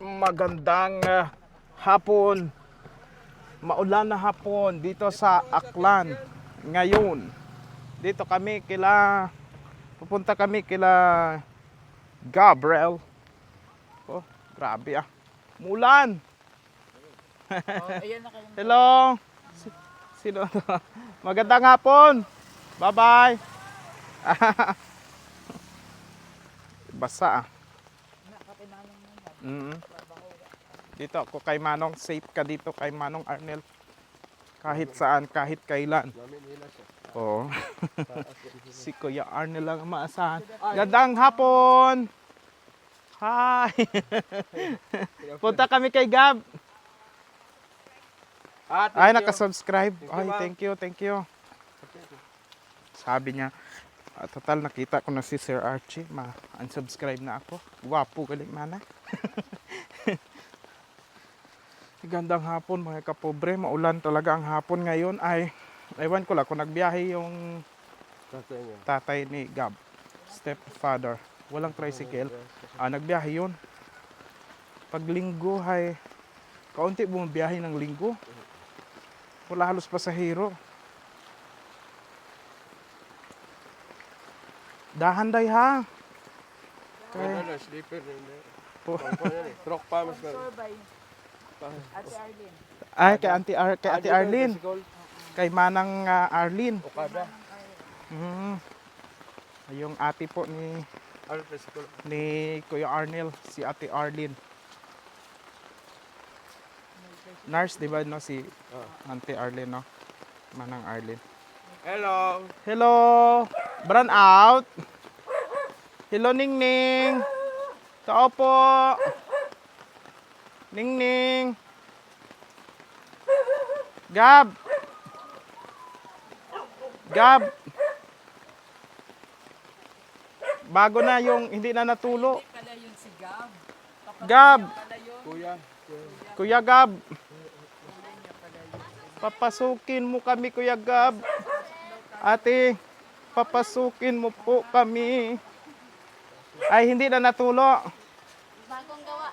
magandang ah, hapon. Maulan na hapon dito sa Aklan ngayon. Dito kami kila pupunta kami kila Gabriel. Oh, grabe ah. Mulan. Hello. Si- Sino to? Magandang hapon. Bye-bye. Basa ah. Mm. Dito ako kay Manong, safe ka dito kay Manong Arnel. Kahit saan, kahit kailan. Oo. si Kuya Arnel lang ang maasahan. Gandang hapon! Hi! Punta kami kay Gab. Ay, nakasubscribe. Ay, thank you, thank you. Sabi niya, ah, total nakita ko na si Sir Archie. Ma-unsubscribe na ako. Wapo galing mana. Gandang hapon mga kapobre. Maulan talaga ang hapon ngayon. Ay, ewan ko lang kung nagbiyahe yung tatay ni Gab. Stepfather. Walang tricycle. Ah, nagbiyahe yun. Pag linggo, ay, kaunti bumabiyahe ng linggo. Wala halos pasahero. Dahan day ha. Kay, sleeper na yun. po. Truck pa, mas na. Ate Arlene. Ay, kay Auntie, Ar kay Ate Arlene. Kay Manang ah, Arlene. Okada. Mm. Yung ate po ni Ano, ni Kuya Arnel, si Ate Arlene. Nurse, di ba, no? Si Auntie Arlene, no? Manang Arlene. Hello! Hello! Brand out! Hello, Ning Ning! Tao po! Ning Ning! Gab! Gab! Bago na yung hindi na natulo. Pala yun si Gab. Gab! Kuya. Kuya Gab! Papasukin mo kami, Kuya Gab. Ate, papasukin mo po kami. Ay, hindi na natulo. Bagong gawa.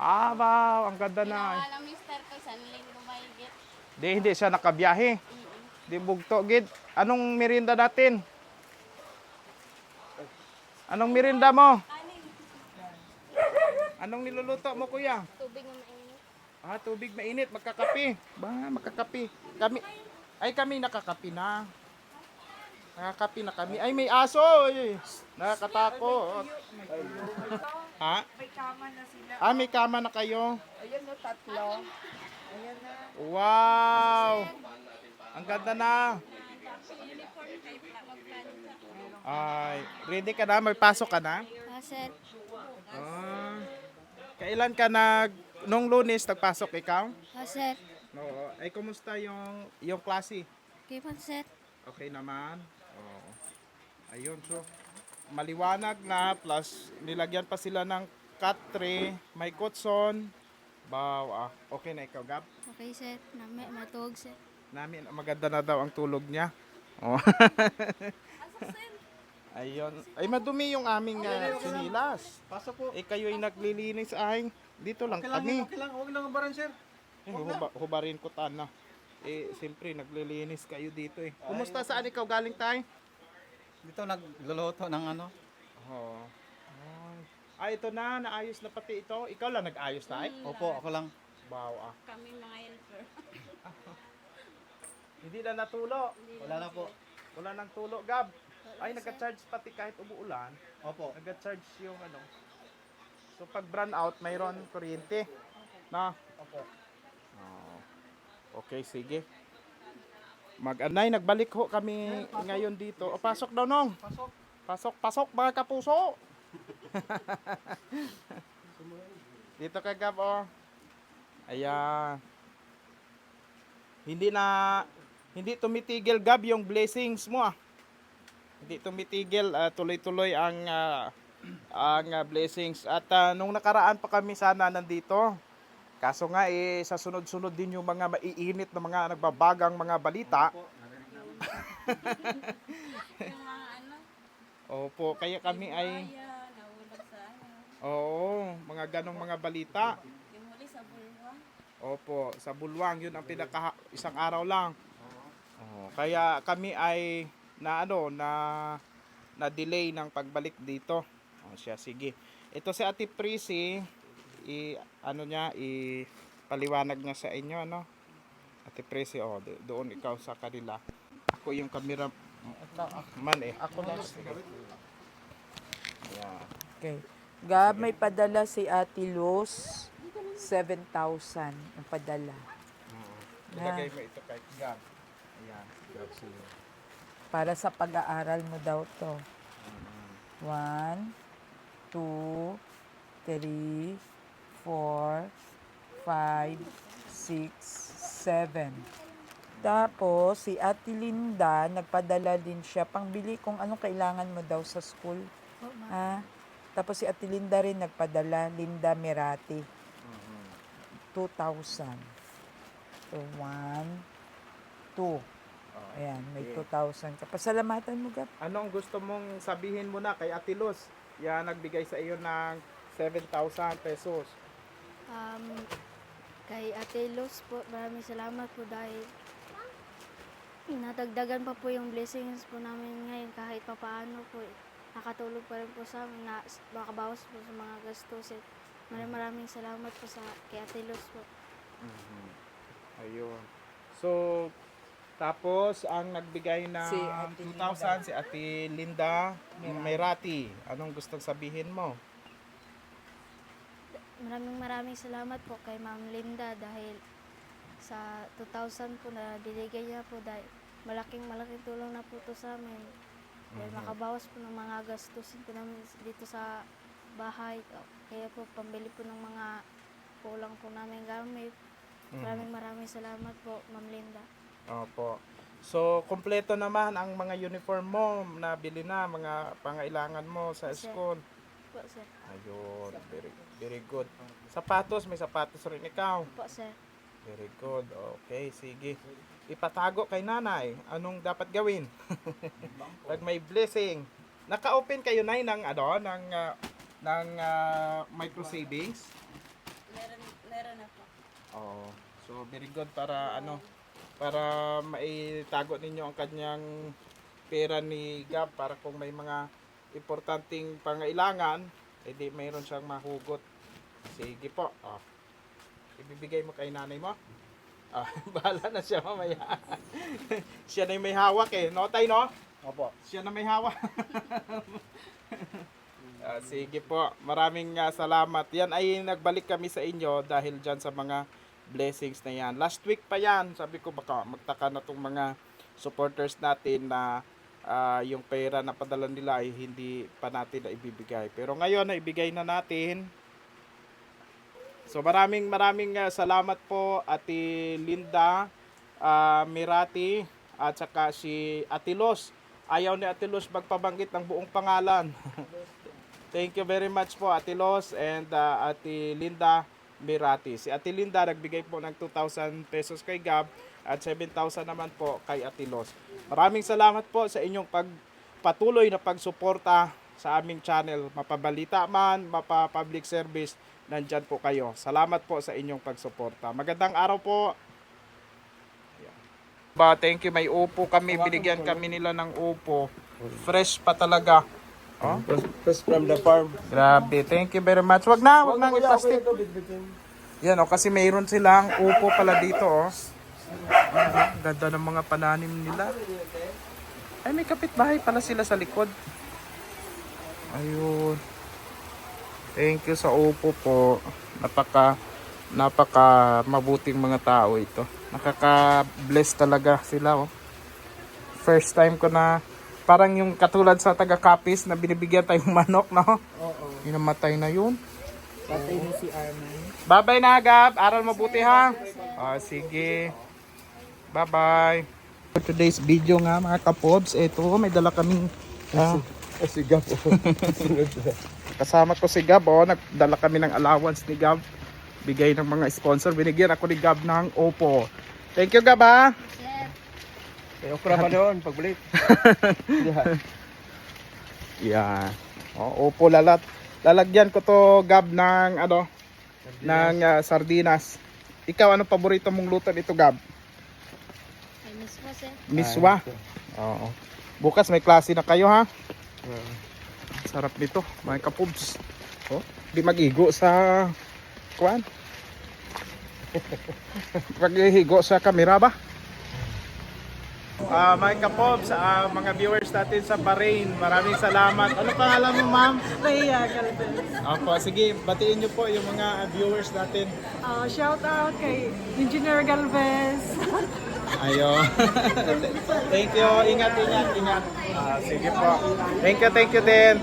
Ah, wow, ang ganda na. Ginawa ng mister ko isang linggo mahigit. Di, hindi siya nakabiyahe. Di bugto, gid. Anong merinda natin? Anong merinda mo? Anong niluluto mo, kuya? Tubig na mainit. Ah, tubig mainit, magkakape. Ba, magkakape. Kami, ay kami nakakape na. Nakakape na kami. Ay, may aso! Ay, nakakatakot. Ha? May kama na sila. Ah, may kama na kayo. Ayan na, tatlo. Ayan na. Wow! Ang ganda na. Ay, ready ka na? May pasok ka na? Kaset. Ah, kailan ka nag... Nung lunes, nagpasok ikaw? Kaset. Oo. Ay, kumusta yung, yung klase? Kay Panset. Okay naman? Oo. Ayun, so, maliwanag na, plus nilagyan pa sila ng cut tray, may kutson. Baw, ah. Okay na ikaw, Gab? Okay, set. Nami, matug, set. Namin, maganda na daw ang tulog niya. Oh. Ayun. Ay, madumi yung aming uh, sinilas. Pasok po. Eh, kayo ay naglilinis ay. Dito lang kami. Okay lang, huwag lang baran, sir. Eh, huba, hubarin ko tana. Eh, siyempre, naglilinis kayo dito eh. Kumusta saan ikaw galing tayo? Dito nagluluto ng ano? Oo. Ah, ito na, naayos na pati ito. Ikaw lang nag-ayos tayo? Opo, ako lang. Wow, ah. Kami mga helper. Hindi na natulo. Wala na po. Wala nang tulo, Gab. Ay, nagka-charge pati kahit umuulan. Opo. Nagka-charge yung ano. So, pag brand out, mayroon kuryente. Na? Opo. Oo. Okay, sige. Mag-anay, nagbalik ho kami ngayon dito. O, pasok daw, Nong. Pasok. Pasok, pasok, mga kapuso. dito kay Gab, oh. Ayan. Hindi na, hindi tumitigil, Gab, yung blessings mo, ah. Hindi tumitigil, ah, tuloy-tuloy ang, ah, ang ah, blessings. At ah, nung nakaraan pa kami sana nandito, kaso nga eh, sa sunod-sunod din yung mga maiinit na mga nagbabagang mga balita. Yung mga ano, Opo, kaya kami ay sa ano. Oo, mga ganong mga balita. Yung huli sa bulwa. Opo, sa Bulwang, yun ang pinaka isang araw lang. Oo, kaya kami ay na ano, na na delay ng pagbalik dito. O siya, sige. Ito si Ate Prissy, i ano niya, i paliwanag niya sa inyo ano. Ate Prissy, oh, do- doon ikaw sa kanila. Ako yung camera man eh. Ako na. Yeah. Okay. Gab, may padala si Ate Luz. 7,000 ang padala. Ilagay mo ito kay Gab. Ayan, Gab sa'yo. Para sa pag-aaral mo daw to. One, two, three, four, five, six, seven. Tapos, si Ate Linda, nagpadala din siya pangbili kung anong kailangan mo daw sa school. Ma'am. Ah, tapos si Ate Linda rin nagpadala, Linda Merati. 2,000. So, 1, 2. Ayan, may 2,000 ka. Pasalamatan mo, Gab. Anong gusto mong sabihin mo na kay Ate Luz? Yan, nagbigay sa iyo ng 7,000 pesos. Um, kay Ate Luz po, maraming salamat po dahil natagdagan pa po yung blessings po namin ngayon kahit papaano po eh. nakatulog pa rin po sa amin na makabawas po sa mga gastusin. Maraming maraming salamat po sa kay Ate Luz po. Ayun. So, tapos ang nagbigay ng Si Ate 2,000 si Ate Linda Merati. Anong gustong sabihin mo? Maraming maraming salamat po kay Ma'am Linda dahil sa 2,000 po na binigay niya po dahil malaking malaking tulong na po to sa amin. Dahil makabawas po ng mga gastusin po namin dito sa bahay. Kaya po pambili po ng mga kulang po namin gamit. Maraming maraming salamat po, Ma'am Linda. Opo. So, kompleto naman ang mga uniform mo na bili na, mga pangailangan mo sa Sir. school. Po, sir. Ayun, very, very good. Sapatos, may sapatos rin ikaw. Po, sir. Very good. Okay, sige. Ipatago kay nanay. Anong dapat gawin? Pag may blessing. Naka-open kayo nay ng ano, ng ah, ng ah, micro savings? Meron, meron na po. Oo. So very good para ano para maitago ninyo ang kanyang pera ni Gab para kung may mga importanteng pangailangan, edi mayroon siyang mahugot. Sige po. Oh. Ibibigay mo kay nanay mo? Ah, bahala na siya mamaya. siya na yung may hawak eh. No, tay, no? Opo. Siya na may hawak. Ah, sige po. Maraming ah, salamat. Yan ay nagbalik kami sa inyo dahil dyan sa mga blessings na yan. Last week pa yan. Sabi ko baka magtaka na tong mga supporters natin na ah, yung pera na padala nila ay hindi pa natin na ibibigay. Pero ngayon na ibigay na natin. So maraming maraming ah, salamat po Ate Linda ah, Mirati at saka si Ate Los. Ayaw ni Ate Los magpabanggit ng buong pangalan. Thank you very much po Ate Los and ah, Ate Linda Mirati. Si Ate Linda nagbigay po ng 2,000 pesos kay Gab at 7,000 naman po kay Ate Los. Maraming salamat po sa inyong pagpatuloy na pagsuporta sa aming channel. Mapabalita man, mapa-public service, nandyan po kayo. Salamat po sa inyong pagsuporta. Magandang araw po. Ba, thank you. May upo kami. Binigyan kami nila ng upo. Fresh pa talaga. Oh? First from the farm. Grabe, thank you very much. Wag na, wag nang i-plastic. Yan oh, kasi mayroon silang upo pala dito oh. Ganda ng mga pananim nila. Ay, may kapitbahay pala sila sa likod. Ayun. Thank you sa upo po. Napaka napaka mabuting mga tao ito. Nakaka-bless talaga sila oh. First time ko na parang yung katulad sa taga Kapis na binibigyan tayong manok, no? Oo. Inamatay na yun. Patay na si Arman. Bye-bye na, Gab. Aral mabuti, ha? Ah, sige. Bye-bye. For today's video nga, mga kapobs, ito, may dala kaming... ah, Kasi gap. kasama ko si Gab, oh. Nagdala kami ng allowance ni Gab. Bigay ng mga sponsor. Binigyan ako ni Gab ng Oppo. Thank you, Gab, ha? May okra pa doon, pagbalik. Yeah. Oh, Oppo lalat. Lalagyan ko to Gab ng ano ng ah, sardinas. Ikaw ano paborito mong luto nito Gab? Ay, miss po, sir. Miswa. Oo. Bukas may klase na kayo ha. Ah. Sarap nito, mga kapubs. Oh, di magigo sa kuan. Paghihigo sa kamera ba? Ah, mga kapobs, ah, mga viewers natin sa Bahrain, maraming salamat. Ano pangalan mo, ma'am? Mahiya, Galvez. Opo, sige, batiin niyo po yung mga viewers natin. Uh, shout out kay Engineer Galvez. Ayo. thank you. Ingat, ingat, ingat. Ah, sige po. Thank you, thank you din.